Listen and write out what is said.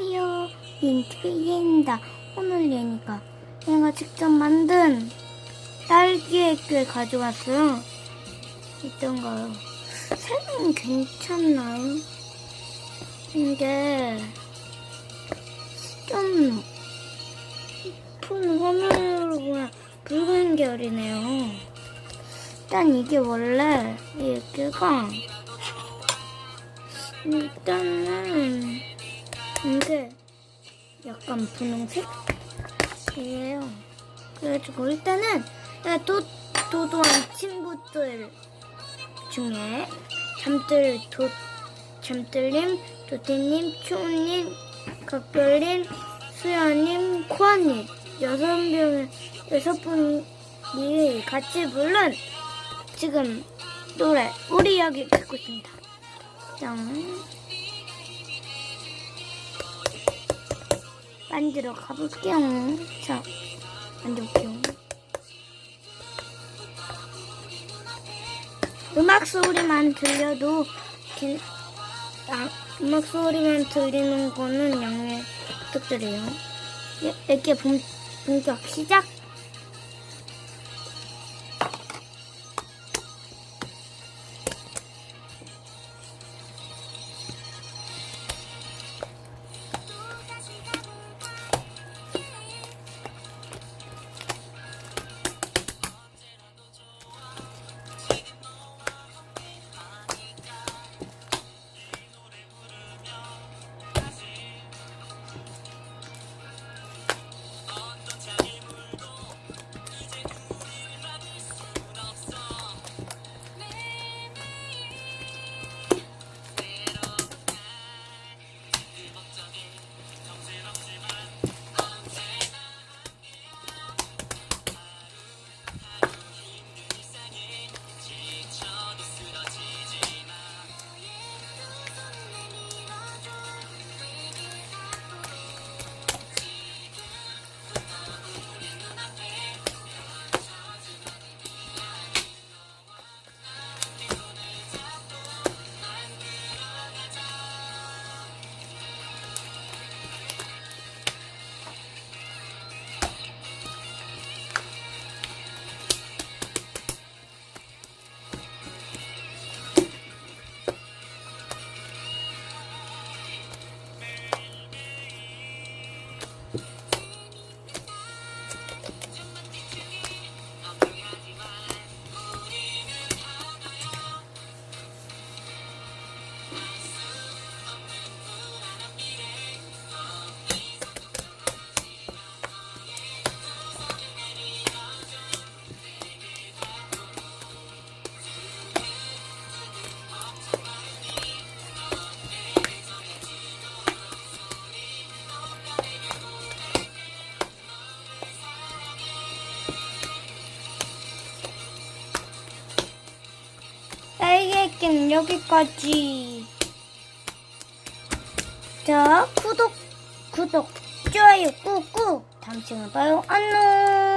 안녕하세요. 린트비입니다. 오늘 얘니까 얘가 직접 만든 딸기액을 가져왔어요. 어떤가요? 색은 괜찮나요? 근데 좀 푸른 화면으로 보면 붉은 계열이네요. 일단 이게 원래 이 액체가 일단은 근데 약간 분홍색이에요. 그래가지고 일단은 도, 도도한 친구들 중에 잠들 도 잠들님, 도티님, 초우님, 각별님, 수연님, 코아님 여섯 명 여섯 분이 같이 부른 지금 노래 우리 이야기 듣고 있습니다. 짠. 만들어 가볼게요. 자, 만들게요. 음악 소리만 들려도 괜- 아, 음악 소리만 들리는 거는 양해 부탁드려요. 예, 이렇게 본, 본격 시작. 딸기는 여기까지. 자, 구독, 구독, 좋아요 꾹꾹. 다음 시간에 봐요. 안녕.